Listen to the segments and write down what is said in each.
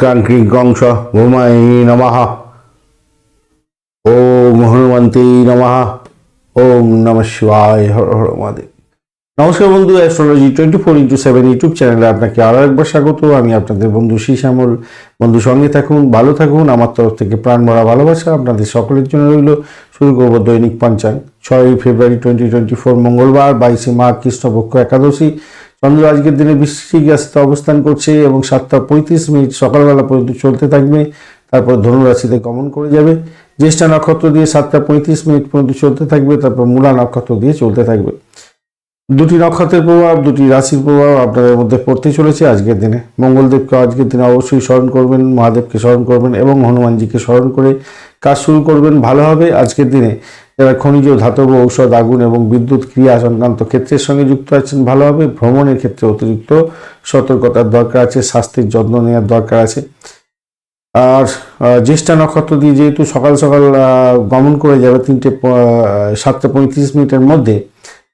ক্রাঙ্কি কংস ভূমাই নমঃ ওম হনুমন্তী নমঃ ওম নম শিবায় হর হর মহাদেব নমস্কার বন্ধু astrology twenty four into seven YouTube চ্যানেলে আপনাকে আরও একবার স্বাগত। আমি আপনাদের বন্ধু শ্যামল বন্ধু, সঙ্গে থাকুন, ভালো থাকুন। আমার তরফ থেকে প্রাণ ভরা ভালোবাসা আপনাদের সকলের জন্য রইল। শুরু করব দৈনিক পঞ্চাঙ্গ ছয়ই ফেব্রুয়ারি টোয়েন্টি টোয়েন্টি ফোর মঙ্গলবার, বাইশে মাঘ, কৃষ্ণপক্ষ একাদশী। চন্দ্র আজকের দিনে বৃশ্চিক অবস্থান করছে এবং সাতটা পঁয়ত্রিশ মিনিট সকালবেলা পর্যন্ত চলতে থাকবে। তারপর ধনুরাশিতে গমন করে যাবে। জ্যেষ্ঠা নক্ষত্র দিয়ে সাতটা পঁয়ত্রিশ মিনিট পর্যন্ত চলতে থাকবে। তারপর মূলা নক্ষত্র দিয়ে চলতে থাকবে। দুটি নক্ষত্রের প্রভাব, দুটি রাশির প্রভাব আপনাদের মধ্যে পড়তে চলেছে আজকের দিনে। মঙ্গলদেবকে আজকের দিনে অবশ্যই স্মরণ করবেন, মহাদেবকে স্মরণ করবেন এবং হনুমানজিকে স্মরণ করে কাজ শুরু করবেন। ভালো হবে আজকের দিনে। যারা খনিজ ধাতব ঔষধ, আগুন এবং বিদ্যুৎ ক্রিয়া সংক্রান্ত ক্ষেত্রের সঙ্গে যুক্ত আছেন ভালোভাবে ভ্রমণের ক্ষেত্রে অতিরিক্ত সতর্কতার দরকার আছে স্বাস্থ্যের যত্ন নেওয়ার দরকার আছে। আর জ্যেষ্ঠা নক্ষত্র দিয়ে যেহেতু সকাল সকাল গমন করে যাবে তিনটে সাতটা পঁয়ত্রিশ মিনিটের মধ্যে,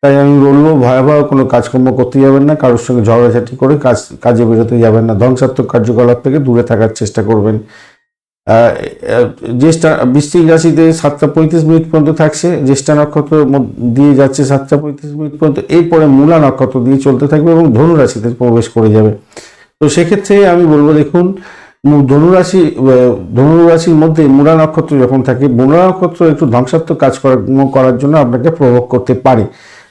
তাই আমি বলব ভয়াবহ কোনো কাজকর্ম করতে যাবেন না, কারোর সঙ্গে ঝগড়াঝাটি করে কাজ, কাজে বেরোতে যাবেন না। ধ্বংসাত্মক কার্যকলাপ থেকে দূরে থাকার চেষ্টা করবেন। জ্যেষ্ঠা, বৃশ্চিক রাশিতে সাতটা পঁয়ত্রিশ মিনিট পর্যন্ত থাকছে, জ্যেষ্ঠা নক্ষত্র দিয়ে যাচ্ছে সাতটা পঁয়ত্রিশ মিনিট পর্যন্ত, এরপরে মূলা নক্ষত্র দিয়ে চলতে থাকবে এবং ধনু রাশিতে প্রবেশ করে যাবে। তো সেক্ষেত্রে আমি বলব দেখুন ধনুরাশি ধনুরাশির মধ্যে মূলা নক্ষত্র যখন থাকে, মূলা নক্ষত্র একটু ধ্বংসাত্মক কাজ করার জন্য আপনাকে প্রভোগ করতে পারে।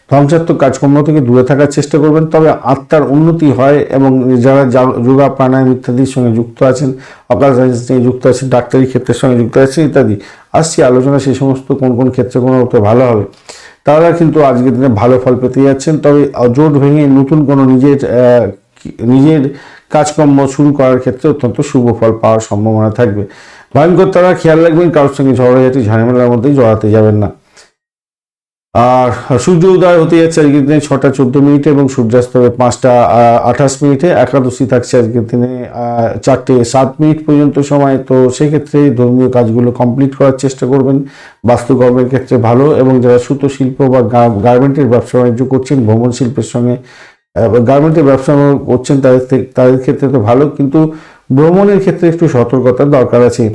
ধ্বংসাত্মক কাজকর্ম থেকে দূরে থাকার চেষ্টা করবেন, তবে আত্মার উন্নতি হয় এবং যারা যোগা প্রাণায়াম ইত্যাদির সঙ্গে যুক্ত আছেন অকাল সায়েন্স নিয়ে যুক্ত আছেন, ডাক্তারি ক্ষেত্রের সঙ্গে যুক্ত আছেন ইত্যাদি, আসছি আলোচনা সেই সমস্ত কোন কোন ক্ষেত্রে কোনো ভালো হবে। তারা কিন্তু আজকের দিনে ভালো ফল পেতে যাচ্ছেন, তবে জোট ভেঙে নতুন কোনো নিজের নিজের কাজকর্ম শুরু করার ক্ষেত্রে অত্যন্ত শুভ ফল পাওয়ার সম্ভাবনা থাকবে। ভয়ঙ্কর তারা খেয়াল রাখবেন, কারোর সঙ্গে ঝগড়াঝাটি, ঝামেলার মধ্যেই জড়াতে যাবেন না। আর সূর্য উদয় হতে যাচ্ছে আজকের দিনে ছটা চোদ্দ মিনিটে এবং সূর্যাস্ত হবে পাঁচটা আঠাশ মিনিটে। একাদশী থাকছে আজকের দিনে চারটে সাত মিনিট পর্যন্ত সময়। তো সেক্ষেত্রে ধর্মীয় কাজগুলো কমপ্লিট করার চেষ্টা করবেন। বাস্তুকর্মের ক্ষেত্রে ভালো এবং যারা সুতো শিল্প বা গার্মেন্টের ব্যবসা বাণিজ্য করছেন, ভ্রমণ শিল্পের সঙ্গে গার্মেন্টের ব্যবসা করছেন, তাদের তাদের ক্ষেত্রে তো ভালো। কিন্তু ভ্রমণের ক্ষেত্রে একটু সতর্কতার দরকার আছে।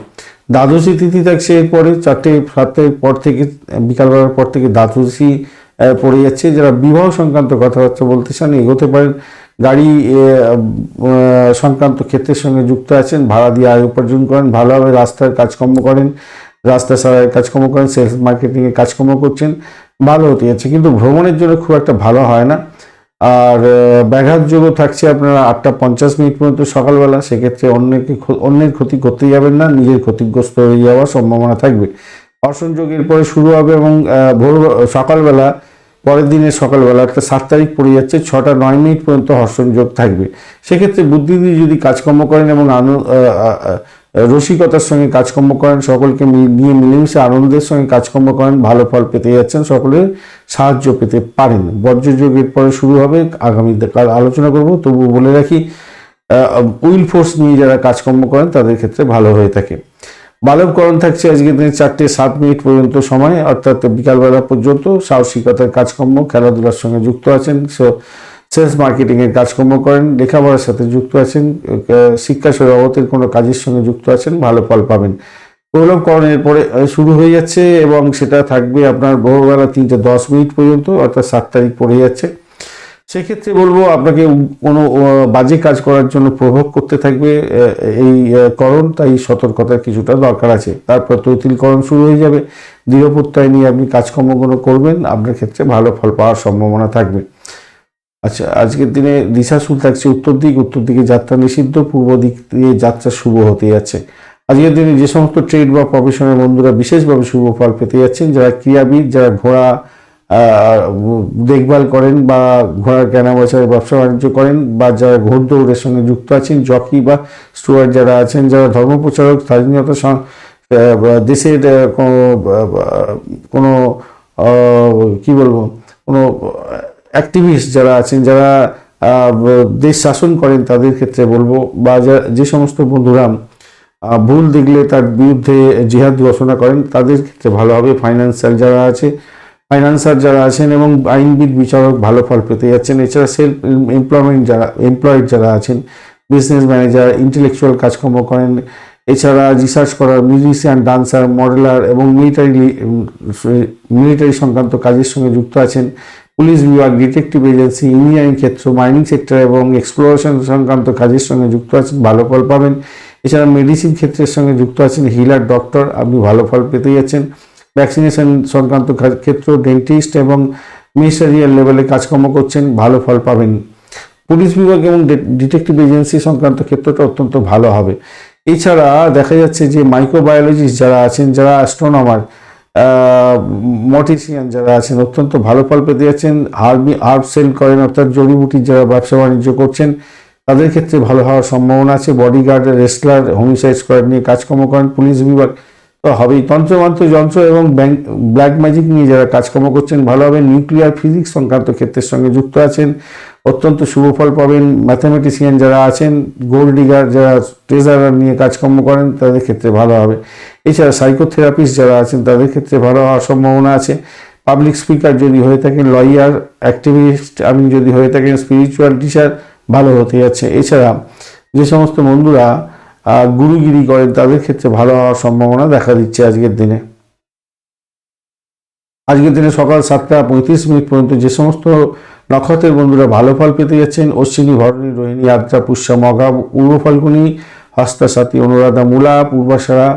দ্বাদশী তিথি থাকছে এরপরে চারটে সাতটার পর থেকে, বিকালবেলার পর থেকে দ্বাদশী পড়ে যাচ্ছে। যারা বিবাহ সংক্রান্ত কথাবার্তা বলতে চান, এগোতে পারেন। গাড়ি সংক্রান্ত ক্ষেত্রের সঙ্গে যুক্ত আছেন, ভাড়া দিয়ে আয় উপার্জন করেন, ভালোভাবে রাস্তার কাজকর্ম করেন, রাস্তা সারার কাজকর্ম করেন, সেলস মার্কেটিংয়ের কাজকর্ম করছেন, ভালো হতে যাচ্ছে। কিন্তু ভ্রমণের জন্য খুব একটা ভালো হয় না। আর আহ, ব্যাঘাত যোগও থাকছে আপনারা আটটা পঞ্চাশ মিনিট পর্যন্ত সকালবেলা সেক্ষেত্রে অন্যকে অন্যের ক্ষতি করতে যাবেন না নিজের ক্ষতিগ্রস্ত হয়ে যাওয়ার সম্ভাবনা থাকবে। অর্শন যোগ এরপরে শুরু হবে এবং ভোর সকালবেলা পরের দিনের সকালবেলা একটা সাত তারিখ পড়ে যাচ্ছে ছটা নয় মিনিট পর্যন্ত হর্ষণ যোগ থাকবে। সেক্ষেত্রে বুদ্ধি দিয়ে যদি কাজকর্ম করেন এবং রসিকতার সঙ্গে কাজকর্ম করেন, সকলকে নিয়ে মিলেমিশে আনন্দের সঙ্গে কাজকর্ম করেন, ভালো ফল পেতে যাচ্ছেন সকলের সাহায্য পেতে পারেন। বজ্রযোগের পরে শুরু হবে, আগামী কাল আলোচনা করব, তবু বলে রাখি উইল ফোর্স নিয়ে যারা কাজকর্ম করেন, তাদের ক্ষেত্রে ভালো হয়ে থাকে। বালবকরণ থাকছে আজকের দিনে চারটে সাত মিনিট পর্যন্ত সময়, অর্থাৎ বিকালবেলা পর্যন্ত সাহসিকতার কাজকর্ম, খেলাধুলার সঙ্গে যুক্ত আছেন। সেলস মার্কেটিংয়ের কাজকর্ম করেন, লেখাপড়ার সাথে যুক্ত আছেন শিক্ষা জগতের কোনো কাজের সঙ্গে যুক্ত আছেন, ভালো ফল পাবেন। প্রলভকরণের পরে শুরু হয়ে যাচ্ছে এবং সেটা থাকবে আপনার ভোরবেলা তিনটে দশ মিনিট পর্যন্ত, অর্থাৎ সাত তারিখ পড়ে যাচ্ছে। সেক্ষেত্রে বলব, আপনাকে কোনো বাজে কাজ করার জন্য প্রভোগ করতে থাকবে এই করণ, তাই সতর্কতার কিছুটা দরকার আছে। তারপর তৈতিলকরণ শুরু হয়ে যাবে দৃঢ় নিয়ে আপনি কাজকর্মগুলো করবেন, আপনার ক্ষেত্রে ভালো ফল পাওয়ার সম্ভাবনা থাকবে। আচ্ছা আজকের দিনে দিশাশুল থাকছে উত্তর দিক, উত্তর দিকে যাত্রা নিষিদ্ধ, পূর্ব দিক দিয়ে যাত্রা শুভ হতে যাচ্ছে। আজকের দিনে যে সমস্ত ট্রেড বা প্রফেশনের বন্ধুরা বিশেষভাবে শুভ ফল পেতে যাচ্ছেন, যারা ক্রীড়াবিদ, যারা ঘোড়া দেখভাল করেন বা ঘোড়ার কেনা বেচার ব্যবসা বাণিজ্য করেন বা যারা ঘোড়দৌড়ের সঙ্গে যুক্ত আছেন জকি বা স্টুয়ার্ড যারা আছেন, যারা ধর্মপ্রচারক স্বাধীনতা দেশের কোনো কোনো কি বলব? কোনো অ্যাক্টিভিস্ট যারা আছেন, যারা দেশ শাসন করেন তাদের ক্ষেত্রে বলব, বা যা- সমস্ত বন্ধুরা ভুল দেখলে তার বিরুদ্ধে জিহাদ ঘোষণা করেন, তাদের ক্ষেত্রে ভালো হবে। ফাইন্যান্সিয়াল যারা আছে ফাইন্যান্সার যারা আছেন এবং আইনবিদ বিচারক ভালো ফল পেতে যাচ্ছেন। এছাড়া সেলফ এমপ্লয়মেন্ট যারা এমপ্লয়েড যারা আছেন বিজনেস ম্যানেজার ইন্টেলেকচুয়াল কাজকর্ম করেন, এছাড়া রিসার্চ করার মিউজিশিয়ান ডান্সার মডেলার এবং মিলিটারি মিলিটারি সংক্রান্ত কাজের সঙ্গে যুক্ত আছেন। পুলিশ বিভাগ ডিটেকটিভ এজেন্সি ইঞ্জিনিয়ারিং ক্ষেত্র মাইনিং সেক্টর এবং এক্সপ্লোরেশন সংক্রান্ত কাজের সঙ্গে যুক্ত আছেন, ভালো ফল পাবেন। এছাড়া মেডিসিন ক্ষেত্রের সঙ্গে যুক্ত আছেন হিলার ডক্টর আপনি ভালো ফল পেতে যাচ্ছেন ভ্যাকসিনেশন সংক্রান্ত ক্ষেত্র ডেন্টিস্ট এবং মিনিস্টারিয়াল লেভেলে কাজকর্ম করছেন, ভালো ফল পাবেন। পুলিশ বিভাগ এবং ডিটেকটিভ এজেন্সি সংক্রান্ত ক্ষেত্রটা অত্যন্ত ভালো হবে। এছাড়া দেখা যাচ্ছে যে মাইক্রোবায়োলজিস্ট যারা আছেন, যারা অ্যাস্ট্রোনমার মটিশিয়ান যারা আছেন অত্যন্ত ভালো ফল পেতে যাচ্ছেন। হার্বি হার্ব সেল করেন, অর্থাৎ জড়িবুটির যারা ব্যবসা বাণিজ্য করছেন, তাদের ক্ষেত্রে ভালো হওয়ার সম্ভাবনা আছে। বডিগার্ড, রেসলার, হোমিসাইড স্কোয়াড নিয়ে কাজকর্ম করেন, পুলিশ বিভাগ তো হবেই। তন্ত্রমন্ত্র, যন্ত্র এবং ব্যাংক, ব্ল্যাক ম্যাজিক নিয়ে যারা কাজকর্ম করছেন ভালো হবে নিউক্লিয়ার ফিজিক্স সংক্রান্ত ক্ষেত্রের সঙ্গে যুক্ত আছেন। অত্যন্ত শুভ ফল পাবেন। ম্যাথামেটিশিয়ান যারা আছেন গোল্ড ডিগার যারা ট্রেজারার নিয়ে কাজকর্ম করেন, তাদের ক্ষেত্রে ভালো হবে। এছাড়া সাইকোথেরাপিস্ট যারা আছেন, তাদের ক্ষেত্রে ভালো হওয়ার সম্ভাবনা আছে। পাবলিক স্পিকার যদি হয়ে থাকেন লয়ার অ্যাক্টিভিস্ট আপনি যদি হয়ে থাকেন স্পিরিচুয়াল টিচার ভালো হতে যাচ্ছে। এছাড়া যে সমস্ত বন্ধুরা গুরুগিরি করেন, তাদের ক্ষেত্রে ভালো হওয়ার সম্ভাবনা দেখা দিচ্ছে আজকের দিনে। আজকের দিনে সকাল সাতটা পঁয়ত্রিশ মিনিট পর্যন্ত যে সমস্ত নক্ষত্রের বন্ধুরা ভালো ফল পেতে যাচ্ছেন। অশ্বিনী, ভরণী, রোহিণী, আদ্রা, পুষ্যা, মগা পূর্ব ফাল্গুনী হস্তা সাথী অনুরাধা, মূলা, পূর্বাশারা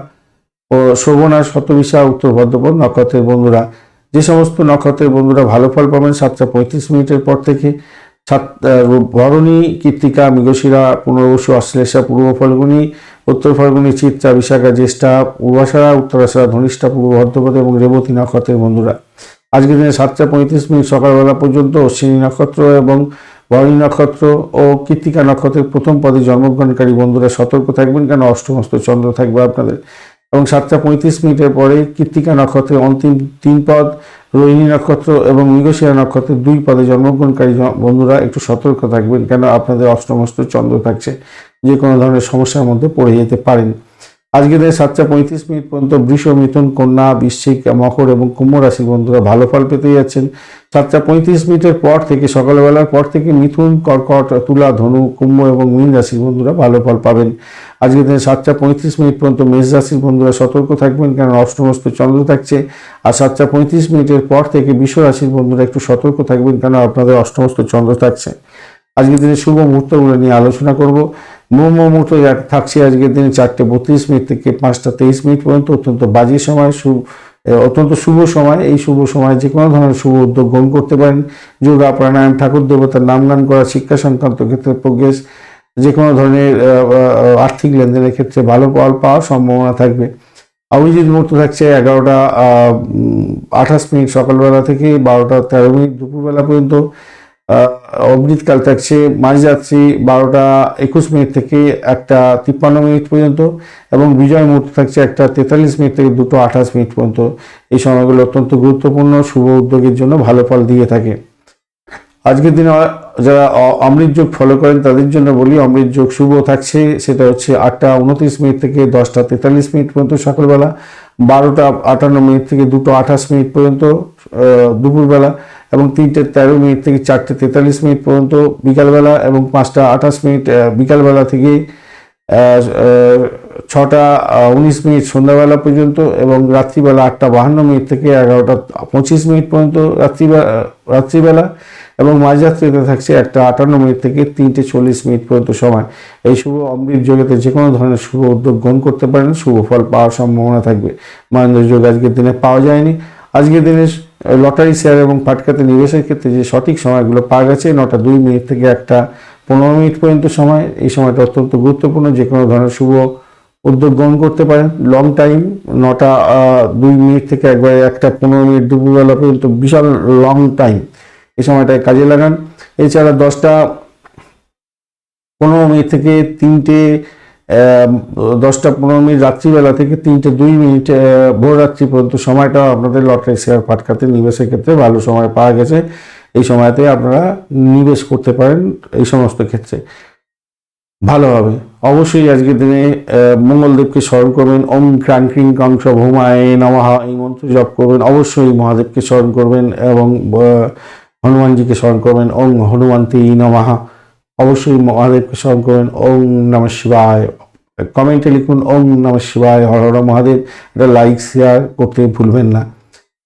ও শোভনা শতবিশা উত্তর ভদ্রপদ নক্ষত্রের বন্ধুরা। যে সমস্ত নক্ষত্রের বন্ধুরা ভালো ফল পাবেন সাতটা পঁয়ত্রিশ মিনিটের পর থেকে। সাত ভরণী কৃত্তিকা মৃগশিরা, পুনর্বসু, অশ্লেষা, পূর্ব ফাল্গুনী, উত্তর ফাল্গুনী, চিত্রা, বিশাখা, জ্যেষ্ঠা, পূর্বাশারা, উত্তরাশারা, ধনিষ্ঠা, পূর্ব ভদ্রপদ এবং রেবতী নক্ষত্রের বন্ধুরা। আজকের দিনে সাতটা পঁয়ত্রিশ মিনিট সকালবেলা পর্যন্ত অশ্বিনী নক্ষত্র এবং ভরণী নক্ষত্র ও কৃত্তিকা নক্ষত্রের প্রথম পদে জন্মগ্রহণকারী বন্ধুরা সতর্ক থাকবেন কেন? অষ্টমস্ত চন্দ্র থাকবে আপনাদের। এবং সাতটা পঁয়ত্রিশ মিনিটের পরে কৃত্তিকা নক্ষত্রের অন্তিম তিন পদ, রোহিণী নক্ষত্র এবং মৃগশিরা নক্ষত্রের দুই পদে জন্মগ্রহণকারী বন্ধুরা একটু সতর্ক থাকবেন কেন? আপনাদের অষ্টমস্ত চন্দ্র থাকছে। যে কোনো ধরনের সমস্যার মধ্যে পড়ে যেতে পারেন। আজকের দিনে সাতটা পঁয়ত্রিশ মিনিট পর্যন্ত বৃষ, মিথুন, কন্যা, বৃশ্চিক, মকর এবং কুম্ভ রাশির বন্ধুরা ভালো ফল পেতে যাচ্ছেন। সাতটা পঁয়ত্রিশ মিনিটের পর থেকে, সকালবেলার পর থেকে মিথুন, কর্কট, তুলা, ধনু, কুম্ভ এবং মীন রাশির বন্ধুরা ভালো ফল পাবেন। আজকের দিনে সাতটা পঁয়ত্রিশ মিনিট পর্যন্ত মেষ রাশির বন্ধুরা সতর্ক থাকবেন কারণ অষ্টমস্ত চন্দ্র থাকছে। আর সাতটা পঁয়ত্রিশ মিনিটের পর থেকে বিশ্ব রাশির বন্ধুরা একটু সতর্ক থাকবেন কেন আপনাদের অষ্টমস্ত চন্দ্র থাকছে। আজকের দিনে শুভ মুহূর্তগুলো নিয়ে আলোচনা করব। যা- থাকছে আজকের দিনে চারটে বত্রিশ মিনিট থেকে পাঁচটা তেইশ মিনিট পর্যন্ত অত্যন্ত বাজে সময় এ, অত্যন্ত শুভ সময়। এই শুভ সময় যে কোনো ধরনের শুভ উদ্যোগ গ্রহণ করতে পারেন। যোগা প্রাণায়াম ঠাকুর দেবতার নাম গান করা শিক্ষা সংক্রান্ত ক্ষেত্রে প্রোগ্রেস যে কোনো ধরনের আর্থিক লেনদেনের ক্ষেত্রে ভালো ফল পাওয়ার সম্ভাবনা থাকবে। অভিজিৎ মুহূর্ত থাকছে এগারোটা আঠাশ মিনিট সকালবেলা থেকে বারোটা তেরো মিনিট দুপুরবেলা পর্যন্ত। অমৃতকাল থাকছে। মাঝরাত্রি বারোটা একুশ মিনিট থেকে একটা তিপ্পান্ন মিনিট পর্যন্ত এবং বিজয় মুহূর্ত থাকছে একটা তেতাল্লিশ মিনিট থেকে দুটো আঠাশ মিনিট পর্যন্ত। এই সময়গুলো অত্যন্ত গুরুত্বপূর্ণ, শুভ উদ্যোগের জন্য ভালো ফল দিয়ে থাকে। আজকের দিনে যারা অমৃত যোগ ফলো করেন, তাদের জন্য বলি অমৃত যোগ শুভ থাকছে। সেটা হচ্ছে আটটা উনত্রিশ মিনিট থেকে দশটা তেতাল্লিশ মিনিট পর্যন্ত সকালবেলা, বারোটা আটান্ন মিনিট থেকে দুটো আঠাশ মিনিট পর্যন্ত দুপুরবেলা এবং তিনটে তেরো মিনিট থেকে চারটে তেতাল্লিশ মিনিট পর্যন্ত বিকালবেলা এবং পাঁচটা আঠাশ মিনিট বিকালবেলা থেকে ছটা উনিশ মিনিট সন্ধ্যাবেলা পর্যন্ত এবং রাত্রিবেলা আটটা বাহান্ন মিনিট থেকে এগারোটা পঁচিশ মিনিট পর্যন্ত রাত্রিবেলা রাত্রিবেলা এবং মাঝরাত্রিতে থাকছে একটা আটান্ন মিনিট থেকে তিনটে চল্লিশ মিনিট পর্যন্ত সময়। এই শুভ অমৃত যোগেতে যে কোনো ধরনের শুভ উদ্যোগ গ্রহণ করতে পারেন। শুভ ফল পাওয়ার সম্ভাবনা থাকবে। মহেন্দ্র যোগ আজকের দিনে পাওয়া যায়নি। আজকের দিনে লটারি শেয়ার এবং পাটকাতে নিবেশের ক্ষেত্রে যে সঠিক সময়গুলো পাওয়া গেছে, নটা দুই মিনিট থেকে একটা পনেরো মিনিট পর্যন্ত সময়, এই সময়টা অত্যন্ত গুরুত্বপূর্ণ। যে কোনো ধরনের শুভ উদ্যোগ গ্রহণ করতে পারেন। লং টাইম নটা দুই মিনিট থেকে একবারে একটা পনেরো মিনিট দুপুরবেলা পর্যন্ত বিশাল লং টাইম এই সময়টায় কাজে লাগান। এছাড়া দশটা পনেরো মিনিট থেকে তিনটে দশটা পনেরো মিনিট রাত্রিবেলা থেকে তিনটে দুই মিনিট ভোর রাত্রি পর্যন্ত সময়টা আপনাদের লটারি শেয়ার ফাটকাতে নিবেশের ক্ষেত্রে ভালো সময় পাওয়া গেছে। এই সময়তে আপনারা নিবেশ করতে পারেন এই সমস্ত ক্ষেত্রে। ভালো হবে। অবশ্যই আজকের দিনে মঙ্গলদেবকে স্মরণ করবেন। ওম ক্রাং ক্রিং কংস ভৌমায় নমঃ, এই মন্ত্র জপ করবেন। অবশ্যই মহাদেবকে স্মরণ করবেন এবং হনুমানজিকে স্মরণ করবেন। ওম হনুমান্তি নমঃ। অবশ্যই মহাদেবকে স্মরণ করবেন ওম নম শিবায়। কমেন্টে লিখুন, ওম নম শিবায়, হর হর মহাদেব। এটা লাইক শেয়ার করতে ভুলবেন না।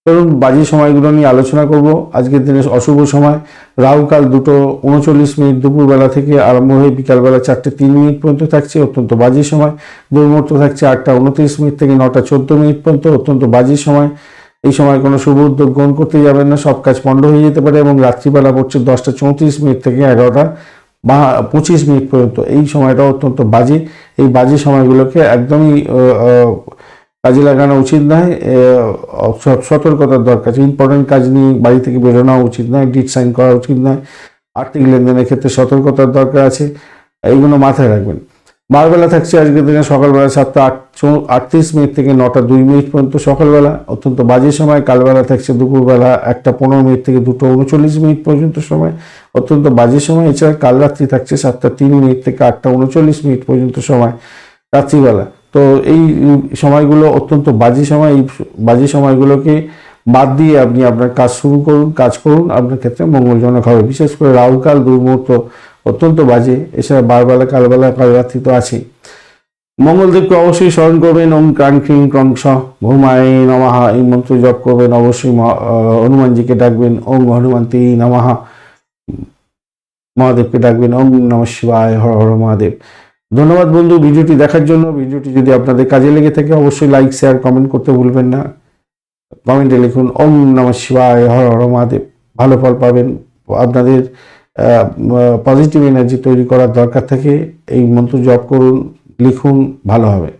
চলুন বাজে সময়গুলো নিয়ে আলোচনা করব। আজকের দিনে অশুভ সময়। রাহুকাল দুটো উনচল্লিশ মিনিট দুপুরবেলা থেকে আরম্ভ হয়ে বিকালবেলা চারটে তিন মিনিট পর্যন্ত থাকছে, অত্যন্ত বাজে সময়। দুর্মুহূর্ত থাকছে আটটা উনত্রিশ মিনিট থেকে নটা চোদ্দ মিনিট পর্যন্ত, অত্যন্ত বাজে সময়। এই সময় কোনো শুভ উদ্যোগ গ্রহণ করতে যাবেন না। সব কাজ পণ্ড হয়ে যেতে পারে এবং রাত্রিবেলা পড়ছে দশটা চৌত্রিশ মিনিট থেকে এগারোটা। বা পঁচিশ মিনিট পর্যন্ত। এই সময়টা অত্যন্ত বাজে। এই বাজে সময়গুলোকে একদমই কাজে লাগানো উচিত নয়। সতর্কতার দরকার। আছে ইম্পর্টেন্ট কাজ নিয়ে বাড়ি থেকে বেরোনো উচিত নয়। ডিট সাইন করা উচিত নয়। আর্থিক লেনদেনের ক্ষেত্রে সতর্কতার দরকার আছে। এইগুলো মাথায় রাখবেন। বারবেলা থাকছে আজকের দিনে সকালবেলা সাতটা আট আটত্রিশ মিনিট থেকে নটা দুই মিনিট পর্যন্ত সকালবেলা। অত্যন্ত বাজে সময়। কালবেলা থাকছে দুপুরবেলা একটা পনেরো মিনিট থেকে দুটো উনচল্লিশ মিনিট পর্যন্ত সময়। অত্যন্ত বাজে সময়। এছাড়া কাল রাত্রি থাকছে সাতটা তিন মিনিট থেকে আটটা উনচল্লিশ মিনিট পর্যন্ত সময় রাত্রিবেলা। তো এই সময়গুলো অত্যন্ত বাজে সময়। এই বাজে সময়গুলোকে বাদ দিয়ে আপনি আপনার কাজ শুরু করুন, কাজ করুন। আপনার ক্ষেত্রে মঙ্গলজনক হবে। বিশেষ করে রাহুকাল, দুর্মুহূর্ত অত্যন্ত বাজে। এছাড়া বারবেলা, কালবেলা, কাল রাত্রি তো আছেই। মঙ্গলদেবকে অবশ্যই স্মরণ করবেন। ওম ক্রাং ক্রিং ক্রং স ভৌমায় নমাহা এই মন্ত্র জপ করবেন। অবশ্যই হনুমানজিকে ডাকবেন। ওম হনুমন্তী নমাহা মহাদেবকে ডাকবেন। ওম নম শিবায়, হর হর মহাদেব। ধন্যবাদ বন্ধু ভিডিওটি দেখার জন্য। ভিডিওটি যদি আপনাদের কাজে লেগে থাকে, অবশ্যই লাইক শেয়ার কমেন্ট করতে ভুলবেন না। কমেন্টে লিখুন, ওম নম শিবায়, হর হর মহাদেব। ভালো ফল পাবেন। আপনাদের পজিটিভ এনার্জি তৈরি করার দরকার থাকে। এই মন্ত্র জপ করুন, লিখুন, ভালো হবে।